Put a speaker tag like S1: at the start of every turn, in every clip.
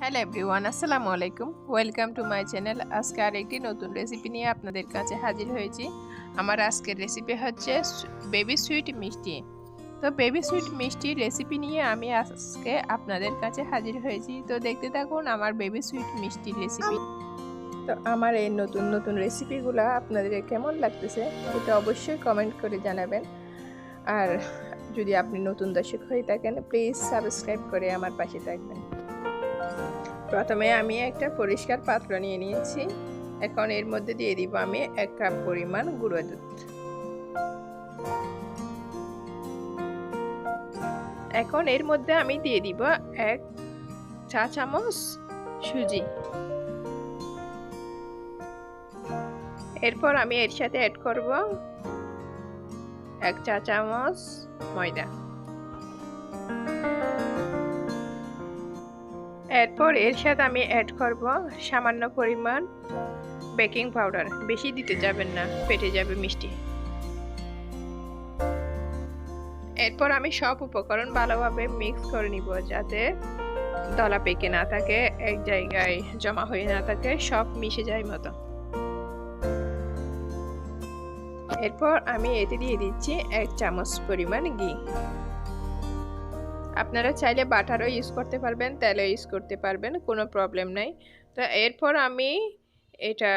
S1: Hello everyone, আসসালামু আলাইকুম। Welcome to my channel. আজকে আরেকটি নতুন রেসিপি নিয়ে আপনাদের কাছে হাজির হয়েছি। আমার আজকের রেসিপি হচ্ছে বেবি সুইট মিষ্টি। তো বেবি সুইট মিষ্টি রেসিপি নিয়ে আমি আজকে আপনাদের কাছে হাজির হয়েছি। তো দেখতে থাকুন আমার বেবি সুইট মিষ্টি রেসিপি তো আমার এই নতুন নতুন রেসিপিগুলো আপনাদের কেমন লাগতেছে এটা অবশ্যই কমেন্ট করে জানাবেন। আর যদি আপনি নতুন দর্শক হয়ে থাকেন প্লিজ সাবস্ক্রাইব করে আমার পাশে থাকবেন। প্রথমে আমি একটা পরিষ্কার পাত্র নিয়ে নিয়েছি। এখন এর মধ্যে দিয়ে দিব আমি এক কাপ পরিমাণ গুঁড়ো দুধ। এখন এর মধ্যে আমি দিয়ে দিব এক চা চামচ সুজি। এরপর আমি এর সাথে অ্যাড করব এক চা চামচ ময়দা। এরপর এর সাথে আমি অ্যাড করব সামান্য পরিমাণ বেকিং পাউডার বেশি দিতে যাবেন না, পেটে যাবে মিষ্টি। এরপর আমি সব উপকরণ ভালোভাবে মিক্স করে নিব যাতে দলা পেকে না থাকে, এক জায়গায় জমা হয়ে না থাকে, সব মিশে যায় মতো। এরপর আমি এতে দিয়ে দিচ্ছি এক চামচ পরিমাণ ঘি। আপনারা চাইলে বাটারও ইউজ করতে পারবেন, তেলও ইউজ করতে পারবেন, কোনো প্রবলেম নাই। তো এরপর আমি এটা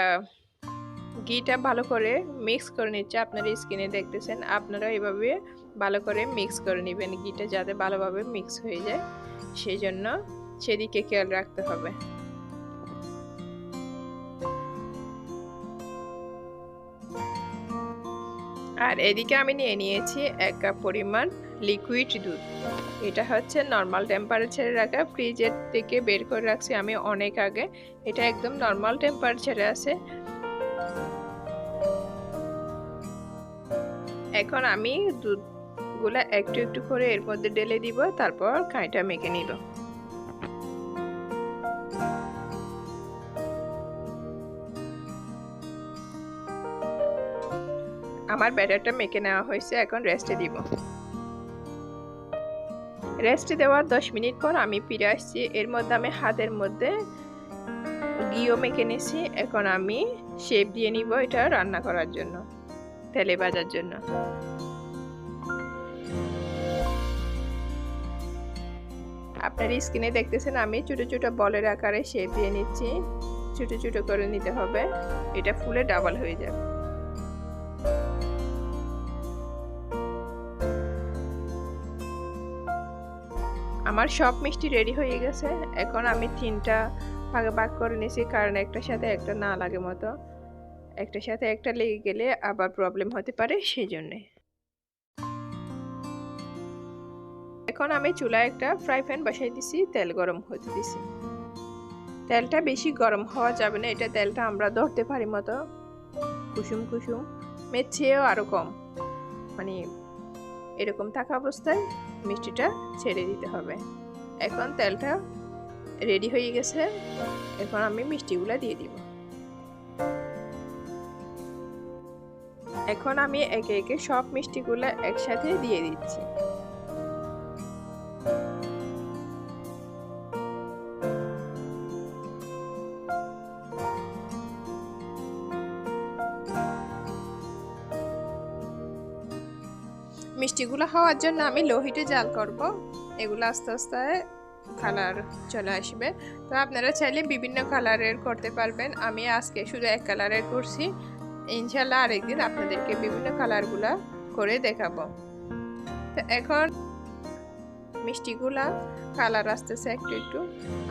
S1: ঘিটা ভালো করে মিক্স করে নিচ্ছে, আপনারা স্কিনে দেখতেছেন আপনারা এভাবে ভালো করে মিক্স করে নেবেন ঘিটা যাতে ভালোভাবে মিক্স হয়ে যায় সেই জন্য সেদিকে খেয়াল রাখতে হবে। আর এদিকে আমি নিয়ে নিয়েছি এক কাপ পরিমাণ লিকুইড দুধ। এটা হচ্ছে নর্মাল টেম্পারেচারে রাখা। ফ্রিজের থেকে বের করে রাখছি আমি অনেক আগে। এটা একদম নর্মাল টেম্পারেচারে আছে। এখন আমি দুধগুলা একটু একটু করে এর মধ্যে ঢেলে দিব, তারপর কাঁইটা মেখে নিব। আমার ব্যাটারটা মেখে নেওয়া হয়েছে, এখন রেস্টে দিব। রেস্টে দেওয়ার দশ মিনিট পর আমি ফিরে আসছি। এর মধ্যে আমি হাতের মধ্যে ঘিও মেখে নিয়েছি। এখন আমি শেপ দিয়ে নিব এটা রান্না করার জন্য, তেলে ভাজার জন্য। আপনার স্কিনে দেখতেছেন, আমি ছোটো ছোটো বলের আকারে শেপ দিয়ে নিচ্ছি। ছোটো ছোটো করে নিতে হবে। এটা ফুলে ডাবল হয়ে যাবে। আমার সব মিষ্টি রেডি হয়ে গেছে। এখন আমি তিনটা ভাগে ভাগ করে নিয়েছি কারণ একটার সাথে একটা না লাগে মতো। একটার সাথে একটা লেগে গেলে আবার প্রবলেম হতে পারে, সেই জন্যে। এখন আমি চুলায় একটা ফ্রাই প্যান বসাই দিছি, তেল গরম হতে দিছি। তেলটা বেশি গরম হওয়া যাবে না, এটা তেলটা আমরা ধরতে পারি মতো। কুসুম কুসুম মের চেয়েও আরও কম। মানে এরকম থাকা অবস্থায় মিষ্টিটা ছেড়ে দিতে হবে। এখন তেলটা রেডি হয়ে গেছে। এখন আমি মিষ্টিগুলো দিয়ে দিব। এখন আমি একে একে সব মিষ্টিগুলো একসাথে দিয়ে দিচ্ছি। মিষ্টিগুলো হওয়ার জন্য আমি লোহিটে জাল করব। এগুলো আস্তে আস্তে কালার চলে আসবে। তো আপনারা চাইলে বিভিন্ন কালারের করতে পারবেন। আমি আজকে শুধু এক কালারের করছি। ইনশাল্লাহ আরেকদিন আপনাদেরকে বিভিন্ন কালারগুলা করে দেখাবো। তো এখন মিষ্টিগুলা কালার আসতেছে একটু একটু।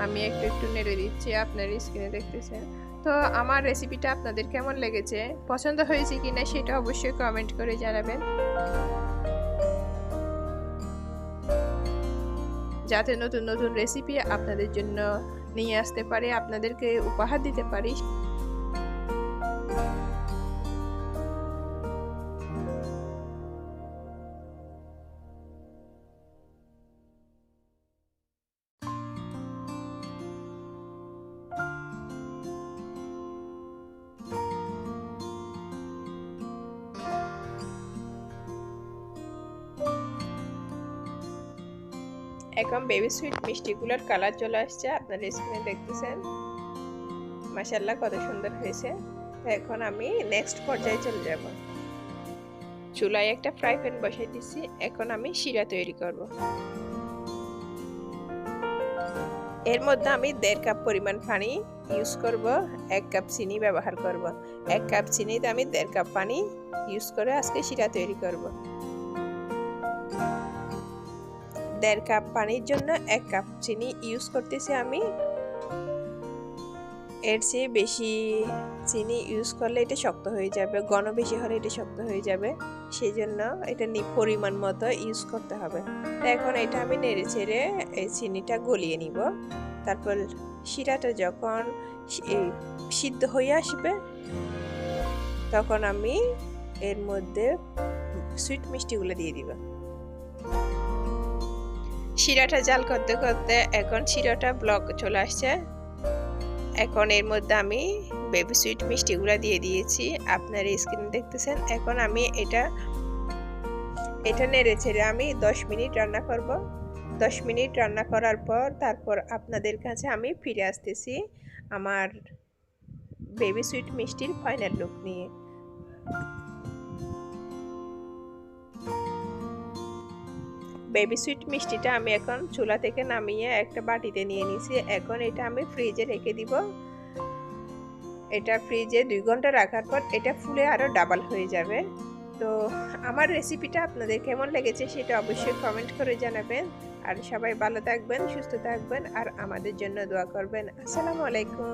S1: আমি একটু একটু নেড়ে দিচ্ছি, আপনার স্ক্রিনে দেখতেছেন। তো আমার রেসিপিটা আপনাদের কেমন লেগেছে? পছন্দ হয়েছে কিনা সেটা অবশ্যই কমেন্ট করে জানাবেন। যাতে নতুন নতুন রেসিপি আপনাদের জন্য নিয়ে আসতে পারে আপনাদেরকে উপহার দিতে পারি। এখন বেবি সুইট মিষ্টিগুলোর কালার চলে আসছে, আপনার স্ক্রিনে দেখতেছেন। মাসাল্লাহ কত সুন্দর হয়েছে। এখন আমি নেক্সট পর্যায়ে চলে যাব। চুলায় একটা ফ্রাই প্যান বসাই দিচ্ছি, এখন আমি শিরা তৈরি করব। এর মধ্যে আমি দেড় কাপ পরিমাণ পানি ইউজ করব, এক কাপ চিনি ব্যবহার করব। এক কাপ চিনিতে আমি দেড় কাপ পানি ইউজ করে আজকে শিরা তৈরি করব। দেড় কাপ পানির জন্য এক কাপ চিনি ইউজ করতেছি আমি। এর চেয়ে বেশি চিনি ইউজ করলে এটা শক্ত হয়ে যাবে, ঘন বেশি হলে এটা শক্ত হয়ে যাবে। সেই জন্য এটা পরিমাণ মতো ইউজ করতে হবে। তো এখন এটা আমি নেড়ে চেড়ে এই চিনিটা গলিয়ে নিব। তারপর শিরাটা যখন সিদ্ধ হয়ে আসবে, তখন আমি এর মধ্যে সুইট মিষ্টিগুলো দিয়ে দিব। শিরাটা জাল করতে করতে এখন শিরাটা ব্লক চলে আসছে। এখন এর মধ্যে আমি বেবি সুইট মিষ্টিগুলো দিয়ে দিয়েছি। আপনার স্ক্রিন দেখতেছেন। এখন আমি এটা এটা নেড়ে ছেড়ে আমি দশ মিনিট রান্না করব। দশ মিনিট রান্না করার পর তারপর আপনাদের কাছে আমি ফিরে আসতেছি আমার বেবি সুইট মিষ্টির ফাইনাল লুক নিয়ে। বেবি সুইট মিষ্টিটা আমি এখন চুলা থেকে নামিয়ে একটা বাটিতে নিয়ে নিয়েছি। এখন এটা আমি ফ্রিজে রেখে দিব। এটা ফ্রিজে দুই ঘণ্টা রাখার পর এটা ফুলে আরও ডাবল হয়ে যাবে। তো আমার রেসিপিটা আপনাদের কেমন লেগেছে সেটা অবশ্যই কমেন্ট করে জানাবেন। আর সবাই ভালো থাকবেন, সুস্থ থাকবেন, আর আমাদের জন্য দোয়া করবেন। আসসালামু আলাইকুম।